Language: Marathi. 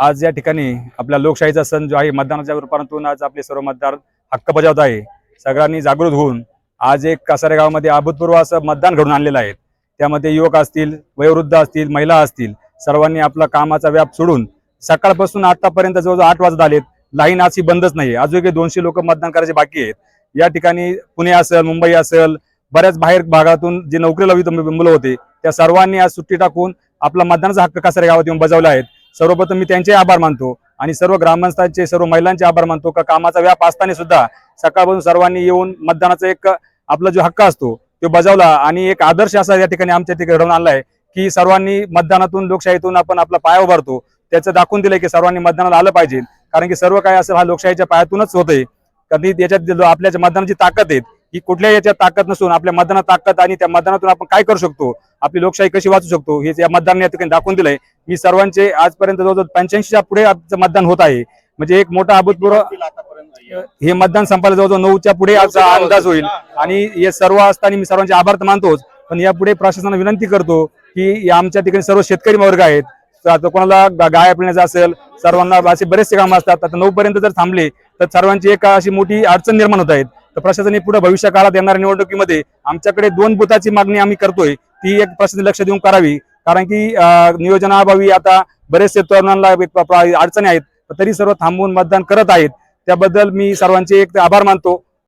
आज या ठिकाणी आपल्या लोकशाहीचा सण जो आहे मतदानाच्या रूपातून आज आपले सर्व मतदार हक्क बजावत आहे. सगळ्यांनी जागृत होऊन आज एक कासारे गावामध्ये अभूतपूर्व असं मतदान घडून आणलेलं आहे. त्यामध्ये युवक असतील वयोवृद्ध असतील महिला असतील सर्वांनी आपला कामाचा व्याप सोडून सकाळपासून आतापर्यंत जवळजवळ आठ वाजत आलेत. लाईन आज ही बंदच नाही अजून दोनशे लोक मतदान करायचे बाकी आहेत. या ठिकाणी पुणे असेल मुंबई असेल बऱ्याच बाहेर भागातून जे नोकरीला मुलं होते त्या सर्वांनी आज सुट्टी टाकून आपला मतदानाचा हक्क कासारे गावात येऊन बजावला आहे. सर्वप्रथम मी त्यांचे आभार मानतो आणि सर्व ग्रामस्थांचे सर्व महिलांचे आभार मानतो. का कामाचा व्याप असताना सुद्धा सकाळपासून सर्वांनी येऊन मतदानाचा एक आपला जो हक्क असतो तो बजावला. आणि एक आदर्श असा या ठिकाणी आमच्या ठिकाणी घडवून आणलाय की सर्वांनी मतदानातून लोकशाहीतून आपण आपला पाया उभारतो. त्याचं दाखवून दिलंय की सर्वांनी मतदानाला आलं पाहिजे. कारण की सर्व काय असं हा लोकशाहीच्या पायातूनच होतंय. कधी याच्यात आपल्या मतदानाची ताकद आहे ही कुठल्याही याच्यात ताकद नसून आपल्या मतदानात ताकद आणि त्या मतदानातून आपण काय करू शकतो? आपली लोकशाही कशी वाचू शकतो? हे या मतदानाने या ठिकाणी दाखवून दिलंय. मी सर्वांचे आजपर्यंत जवळजवळ पंच्याऐंशीच्या पुढे आजचं मतदान होत आहे. म्हणजे एक मोठा अभूतपूर्व हे मतदान संपायला जवळजवळ नऊच्या पुढे आजचा अंदाज होईल. आणि हे सर्व असताना मी सर्वांचे आभार तर मानतोच. पण यापुढे प्रशासनाला विनंती करतो की या आमच्या ठिकाणी सर्व शेतकरी वर्ग आहेत. आता कोणाला गाय पिण्याचं असेल सर्वांना असे बरेचसे कामं असतात. आता नऊ पर्यंत जर थांबले तर सर्वांची एक अशी मोठी अडचण निर्माण होत आहेत. तर प्रशासनाने पुढे भविष्य काळात येणाऱ्या निवडणुकीमध्ये आमच्याकडे दोन बुथाची मागणी आम्ही करतोय ती एक प्रशासन लक्ष देऊन करावी. कारण की नियोजनाअभावी आता बरेचसे तरुणांना अडचणी आहेत तरी सर्व थांबवून मतदान करत आहेत. त्याबद्दल मी सर्वांचे एक आभार मानतो.